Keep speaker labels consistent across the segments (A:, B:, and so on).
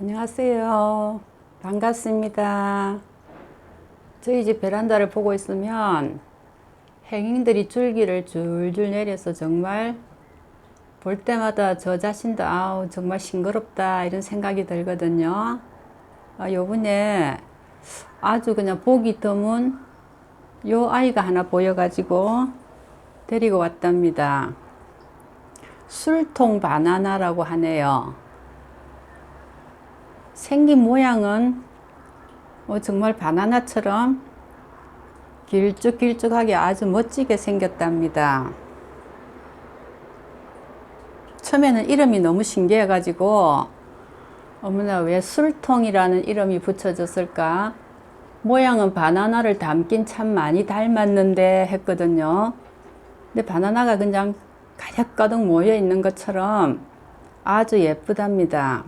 A: 안녕하세요. 반갑습니다. 저희 집 베란다를 보고 있으면 행인들이 줄기를 줄줄 내려서 정말 볼 때마다 저 자신도 아우 정말 싱그럽다 이런 생각이 들거든요. 아, 요번에 아주 그냥 보기 드문 요 아이가 하나 보여가지고 데리고 왔답니다. 술통 바나나라고 하네요. 생긴 모양은 어, 정말 바나나처럼 길쭉길쭉하게 아주 멋지게 생겼답니다. 처음에는 이름이 너무 신기해가지고 어머나 왜 술통이라는 이름이 붙여졌을까? 모양은 바나나를 닮긴 참 많이 닮았는데 했거든요. 근데 바나나가 그냥 가득가득 모여 있는 것처럼 아주 예쁘답니다.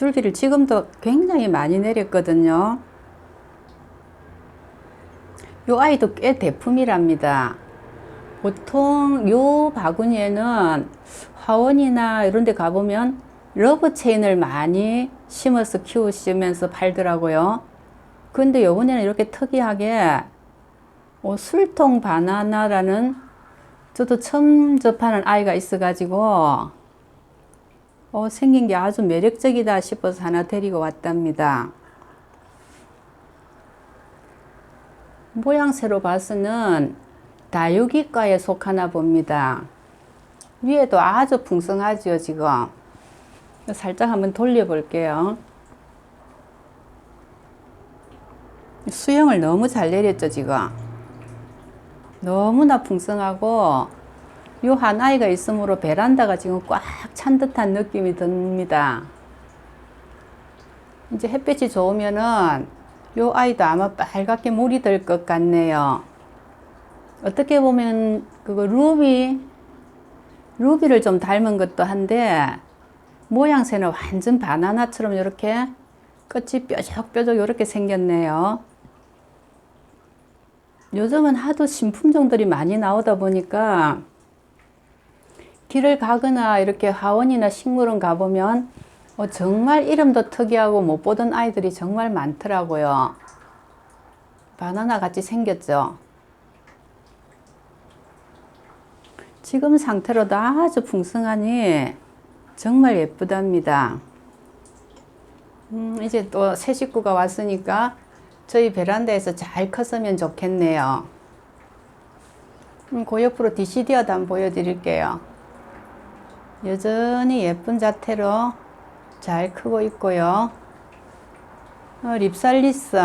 A: 줄기를 지금도 굉장히 많이 내렸거든요. 요 아이도 꽤 대품이랍니다. 보통 요 바구니에는 화원이나 이런 데 가보면 러브 체인을 많이 심어서 키우시면서 팔더라고요. 근데 요번에는 이렇게 특이하게 어, 술통 바나나라는 저도 처음 접하는 아이가 있어가지고 어, 생긴 게 아주 매력적이다 싶어서 하나 데리고 왔답니다. 모양새로 봐서는 다육이과에 속하나 봅니다. 위에도 아주 풍성하죠, 지금. 살짝 한번 돌려볼게요. 수영을 너무 잘 내렸죠, 지금. 너무나 풍성하고, 요한 아이가 있으므로 베란다가 지금 꽉 찬 듯한 느낌이 듭니다. 이제 햇빛이 좋으면은 요 아이도 아마 빨갛게 물이 될것 같네요. 어떻게 보면 그거 루비 루비를 좀 닮은 것도 한데 모양새는 완전 바나나처럼 이렇게 끝이 뾰족뾰족 이렇게 생겼네요. 요즘은 하도 신품종들이 많이 나오다 보니까 길을 가거나 이렇게 하원이나 식물원 가보면 어, 정말 이름도 특이하고 못 보던 아이들이 정말 많더라고요. 바나나 같이 생겼죠. 지금 상태로도 아주 풍성하니 정말 예쁘답니다. 음, 이제 또 새 식구가 왔으니까 저희 베란다에서 잘 컸으면 좋겠네요. 음, 그 옆으로 디시디아도 한번 보여드릴게요. 여전히 예쁜 자태로 잘 크고 있고요. 어, 립살리스.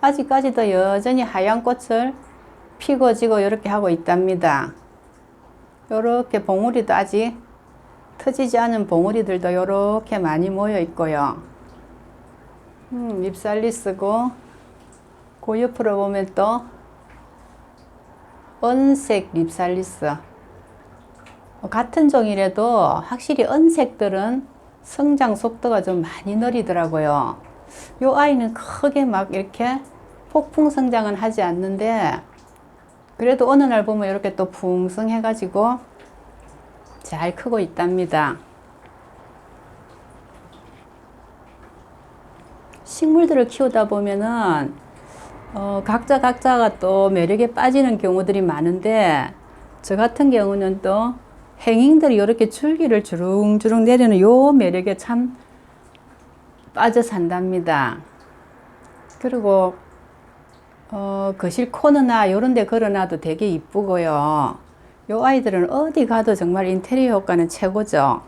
A: 아직까지도 여전히 하얀 꽃을 피고 지고 이렇게 하고 있답니다. 요렇게 봉우리도 아직 터지지 않은 봉우리들도 요렇게 많이 모여 있고요. 음, 립살리스고, 그 옆으로 보면 또 은색 립살리스. 같은 종이라도 확실히 은색들은 성장 속도가 좀 많이 느리더라고요. 요 아이는 크게 막 이렇게 폭풍 성장은 하지 않는데 그래도 어느 날 보면 이렇게 또 풍성해 가지고 잘 크고 있답니다. 식물들을 키우다 보면은 어, 각자 각자가 또 매력에 빠지는 경우들이 많은데 저 같은 경우는 또 행인들이 이렇게 줄기를 주릉주릉 내리는 요 매력에 참 빠져 산답니다. 그리고 어, 거실 코너나 이런 데 걸어놔도 되게 이쁘고요. 요 아이들은 어디 가도 정말 인테리어 효과는 최고죠.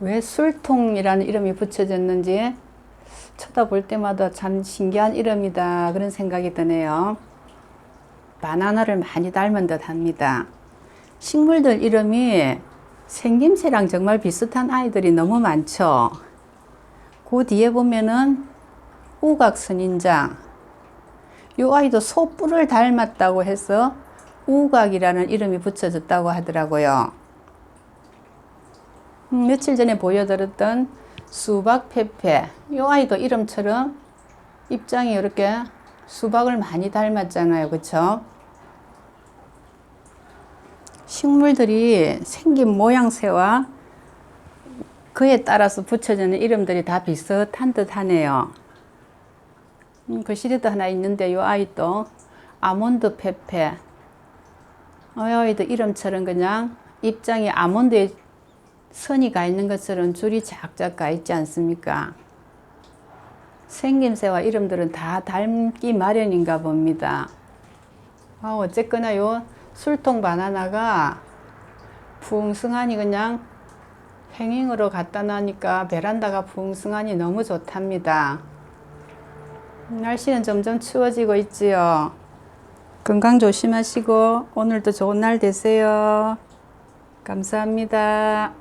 A: 왜 술통이라는 이름이 붙여졌는지 쳐다볼 때마다 참 신기한 이름이다 그런 생각이 드네요. 바나나를 많이 닮은 듯 합니다. 식물들 이름이 생김새랑 정말 비슷한 아이들이 너무 많죠. 그 뒤에 보면은 우각선인장. 이 아이도 소뿔을 닮았다고 해서 우각이라는 이름이 붙여졌다고 하더라고요. 음, 며칠 전에 보여드렸던 수박페페. 이 아이도 이름처럼 입장이 이렇게 수박을 많이 닮았잖아요. 그쵸? 식물들이 생긴 모양새와 그에 따라서 붙여지는 이름들이 다 비슷한 듯 하네요. 음, 그 시리도 하나 있는데 요 아이도 아몬드 페페. 어, 이 아이도 이름처럼 그냥 입장이 아몬드에 선이 가 있는 것처럼 줄이 작작 가 있지 않습니까? 생김새와 이름들은 다 닮기 마련인가 봅니다. 아, 어쨌거나 요 술통 바나나가 풍성하니 그냥 행잉으로 갖다 놔니까 베란다가 풍성하니 너무 좋답니다. 날씨는 점점 추워지고 있지요. 건강 조심하시고 오늘도 좋은 날 되세요. 감사합니다.